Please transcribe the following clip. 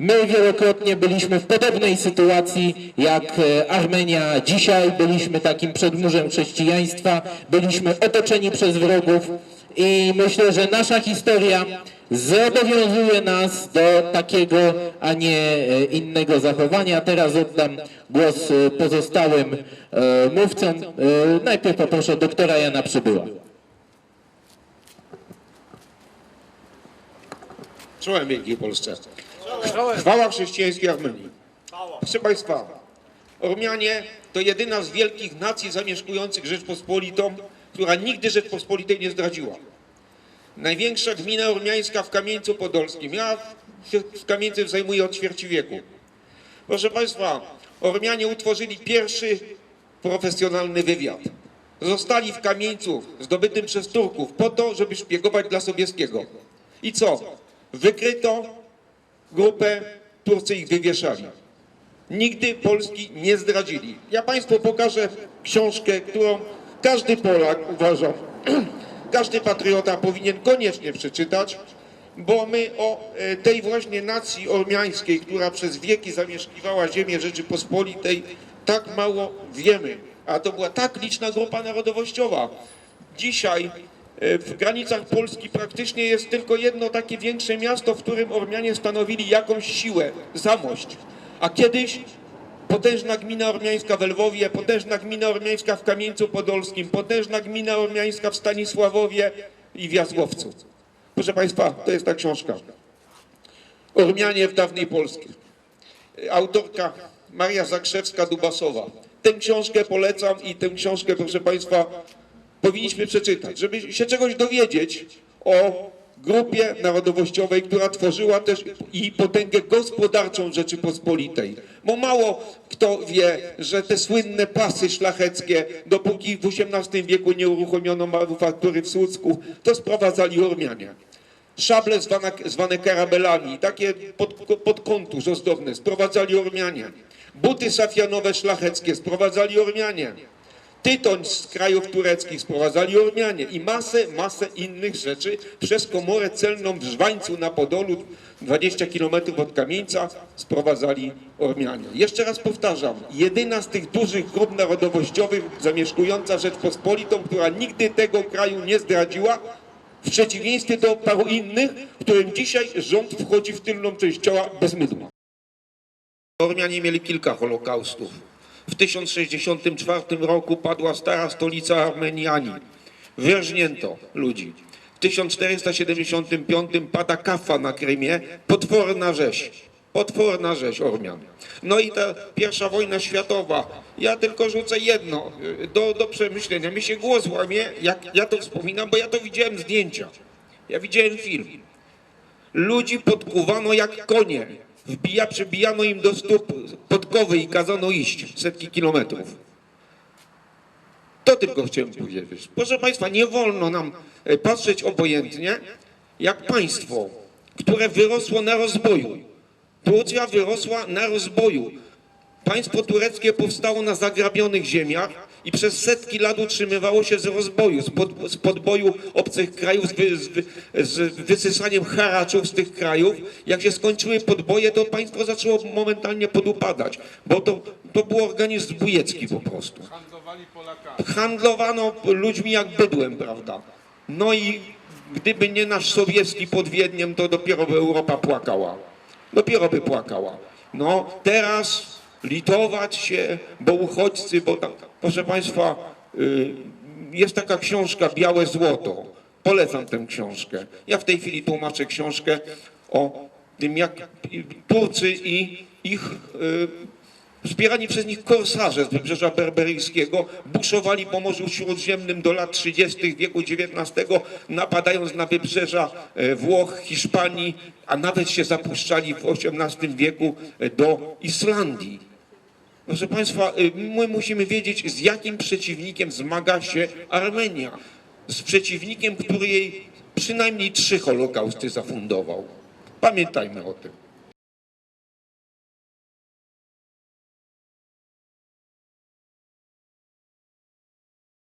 My wielokrotnie byliśmy w podobnej sytuacji jak e, Armenia dzisiaj. Byliśmy takim przedmurzem chrześcijaństwa, byliśmy otoczeni przez wrogów i myślę, że nasza historia zobowiązuje nas do takiego, a nie e, innego zachowania. Teraz oddam głos e, pozostałym mówcom. Najpierw poproszę doktora Jana Przybyła. Czołem wielkiej Polsce. Chwała chrześcijańskiej Armenii. Proszę Państwa, Ormianie to jedyna z wielkich nacji zamieszkujących Rzeczpospolitą, która nigdy Rzeczpospolitej nie zdradziła. Największa gmina ormiańska w Kamieńcu Podolskim. Ja się z Kamieńcem zajmuję od ćwierci wieku. Proszę Państwa, Ormianie utworzyli pierwszy profesjonalny wywiad. Zostali w Kamieńcu zdobytym przez Turków po to, żeby szpiegować dla Sobieskiego. I co? Wykryto grupę, Turcy ich wywieszali. Nigdy Polski nie zdradzili. Ja Państwu pokażę książkę, którą każdy Polak uważam, każdy patriota powinien koniecznie przeczytać, bo my o e, tej właśnie nacji ormiańskiej, która przez wieki zamieszkiwała ziemię Rzeczypospolitej, tak mało wiemy. A to była tak liczna grupa narodowościowa. Dzisiaj w granicach Polski praktycznie jest tylko jedno takie większe miasto, w którym Ormianie stanowili jakąś siłę, Zamość. A kiedyś potężna gmina ormiańska w Lwowie, potężna gmina ormiańska w Kamieńcu Podolskim, potężna gmina ormiańska w Stanisławowie i w Jazłowcu. Proszę Państwa, to jest ta książka. Ormianie w dawnej Polsce. Autorka Maria Zakrzewska-Dubasowa. Tę książkę polecam i tę książkę, proszę Państwa, powinniśmy przeczytać, żeby się czegoś dowiedzieć o grupie narodowościowej, która tworzyła też i potęgę gospodarczą Rzeczypospolitej. Bo mało kto wie, że te słynne pasy szlacheckie, dopóki w XVIII wieku nie uruchomiono manufaktury w Słucku, to sprowadzali Ormianie. Szable zwane, zwane karabelami, takie pod, pod kontusz ozdobne, sprowadzali Ormianie. Buty safianowe szlacheckie sprowadzali Ormianie. Tytoń z krajów tureckich sprowadzali Ormianie i masę, masę innych rzeczy przez komorę celną w Żwańcu na Podolu, 20 km od Kamieńca, sprowadzali Ormianie. Jeszcze raz powtarzam, jedyna z tych dużych grup narodowościowych zamieszkująca Rzeczpospolitą, która nigdy tego kraju nie zdradziła, w przeciwieństwie do paru innych, którym dzisiaj rząd wchodzi w tylną część ciała bez mydła. Ormianie mieli kilka holokaustów. W 1064 roku padła stara stolica Armeniani. Wyrżnięto ludzi. W 1475 pada Kafa na Krymie, potworna rzeź. Potworna rzeź Ormian. No i ta pierwsza wojna światowa. Ja tylko rzucę jedno y, do, do przemyślenia. Mi się głos łamie, jak ja to wspominam, bo ja to widziałem zdjęcia. Ja widziałem film. Ludzi podkuwano jak konie. Wbija, przybijano im do stóp podkowy i kazano iść setki kilometrów. To tylko chciałem powiedzieć. Proszę Państwa, nie wolno nam e, patrzeć obojętnie, jak państwo, które wyrosło na rozboju. Turcja wyrosła na rozboju. Państwo tureckie powstało na zagrabionych ziemiach i przez setki lat utrzymywało się z rozboju, z, pod, z podboju obcych krajów, z, wy, z, wy, z wysysaniem haraczów z tych krajów. Jak się skończyły podboje, to państwo zaczęło momentalnie podupadać, bo to, to był organizm zbójecki po prostu. handlowali Polakami. Handlowano ludźmi jak bydłem, prawda? No i gdyby nie nasz sowiecki pod Wiedniem, to dopiero by Europa płakała. Dopiero by płakała. No teraz litować się, bo uchodźcy, bo tam, proszę Państwa, y, jest taka książka Białe Złoto. Polecam tę książkę. Ja w tej chwili tłumaczę książkę o tym, jak Turcy i ich y, wspierani przez nich korsarze z wybrzeża berberyjskiego buszowali po Morzu Śródziemnym do lat 30. wieku XIX, napadając na wybrzeża e, Włoch, Hiszpanii, a nawet się zapuszczali w XVIII wieku e, do Islandii. Proszę Państwa, y, my musimy wiedzieć, z jakim przeciwnikiem zmaga się Armenia. Z przeciwnikiem, który jej przynajmniej trzy holokausty zafundował. Pamiętajmy o tym.